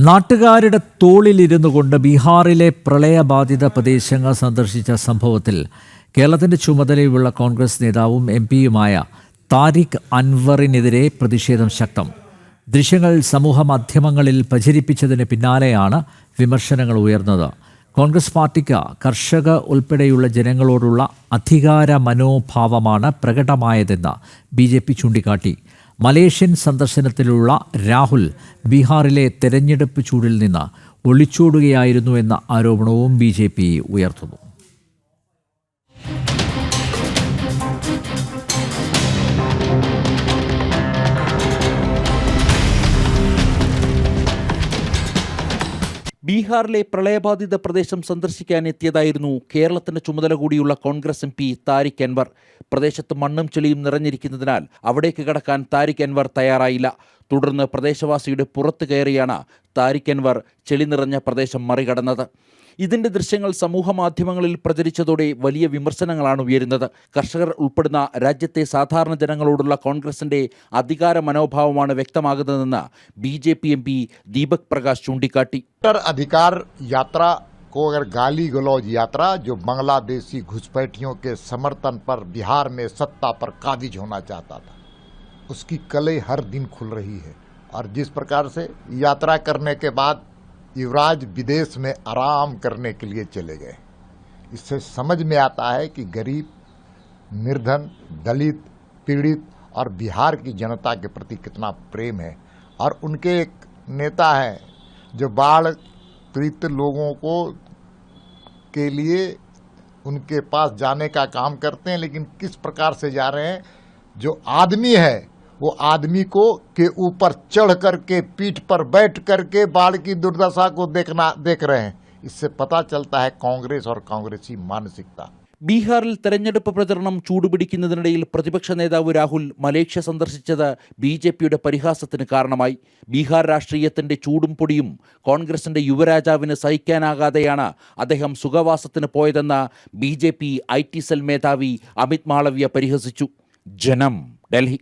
നാട്ടുകാരുടെ തോളിലിരുന്നു കൊണ്ട് ബീഹാറിലെ പ്രളയബാധിത പ്രദേശങ്ങൾ സന്ദർശിച്ച സംഭവത്തിൽ കേരളത്തിന്റെ ചുമതലയുള്ള കോൺഗ്രസ് നേതാവും എം പിയുമായ താരിഖ് അൻവറിനെതിരെ പ്രതിഷേധം ശക്തം. ദൃശ്യങ്ങൾ സമൂഹ മാധ്യമങ്ങളിൽ പ്രചരിപ്പിച്ചതിന് പിന്നാലെയാണ് വിമർശനങ്ങൾ ഉയർന്നത്. കോൺഗ്രസ് പാർട്ടിക്ക് കർഷക ഉൾപ്പെടെയുള്ള ജനങ്ങളോടുള്ള അധികാര മനോഭാവമാണ് പ്രകടമായതെന്ന് ബി ചൂണ്ടിക്കാട്ടി. മലേഷ്യൻ സന്ദർശനത്തിലുള്ള രാഹുൽ ബീഹാറിലെ തെരഞ്ഞെടുപ്പ് ചൂടിൽ നിന്ന് ഒളിച്ചോടുകയായിരുന്നു എന്ന ആരോപണവും ബി ഉയർത്തുന്നു. ബീഹാറിലെ പ്രളയബാധിത പ്രദേശം സന്ദർശിക്കാൻ എത്തിയതായിരുന്നു കേരളത്തിന്റെ ചുമതല കൂടിയുള്ള കോൺഗ്രസ് എം പി താരിഖ് അൻവർ. പ്രദേശത്ത് മണ്ണും ചെളിയും നിറഞ്ഞിരിക്കുന്നതിനാൽ അവിടേക്ക് കടക്കാൻ താരിഖ് അൻവർ തയ്യാറായില്ല. തുടർന്ന് പ്രദേശവാസിയുടെ പുറത്തു കയറിയാണ് താരിഖ് അൻവർ ചെളി നിറഞ്ഞ പ്രദേശം മറികടന്നത് ഇതിന്റെ ദൃശ്യങ്ങൾ സമൂഹ മാധ്യമങ്ങളിൽ പ്രചരിച്ചതോടെ വലിയ വിമർശനങ്ങളാണ് ഉയരുന്നത് കർഷകർ ഉൾപ്പെടുന്ന രാജ്യത്തെ സാധാരണ ജനങ്ങളോടുള്ള കോൺഗ്രസിന്റെ അധികാര മനോഭാവമാണ് വ്യക്തമാകുന്നതെന്ന് B J P M P Deepak Prakash ചൂണ്ടിക്കാട്ടി वोटर अधिकार यात्रा को अगर गाली गलौज यात्रा जो बांग्लादेशी घुसपैठियों के समर्थन पर बिहार में सत्ता पर काबिज होना चाहता था उसकी कलई हर दिन खुल रही है। और जिस प्रकार से यात्रा करने के बाद युवराज विदेश में आराम करने के लिए चले गए, इससे समझ में आता है कि गरीब, निर्धन, दलित, पीड़ित और बिहार की जनता के प्रति कितना प्रेम है। और उनके एक नेता हैं जो बाढ़ पीड़ित लोगों को के लिए उनके पास जाने का काम करते हैं, लेकिन किस प्रकार से जा रहे हैं, जो आदमी है वो आदमी को के ऊपर चढ़ करके पीठ पर बैठ करके बाढ़ की दुर्दशा को देखना देख रहे हैं इससे पता चलता है कांग्रेस और कांग्रेसी मानसिकता ബീഹാറിൽ തെരഞ്ഞെടുപ്പ് പ്രചരണം ചൂടുപിടിക്കുന്നതിനിടയിൽ പ്രതിപക്ഷ നേതാവ് രാഹുൽ മലേഷ്യ സന്ദർശിച്ചത് ബി ജെ പിയുടെ പരിഹാസത്തിന് കാരണമായി ബീഹാർ രാഷ്ട്രീയത്തിന്റെ ചൂടും പൊടിയും കോൺഗ്രസിന്റെ യുവരാജാവിന് സഹിക്കാനാകാതെയാണ് അദ്ദേഹം സുഖവാസത്തിന് പോയതെന്ന് B J P I T cell മേധാവി അമിത് മാളവ്യ പരിഹസിച്ചു ജനം ഡൽഹി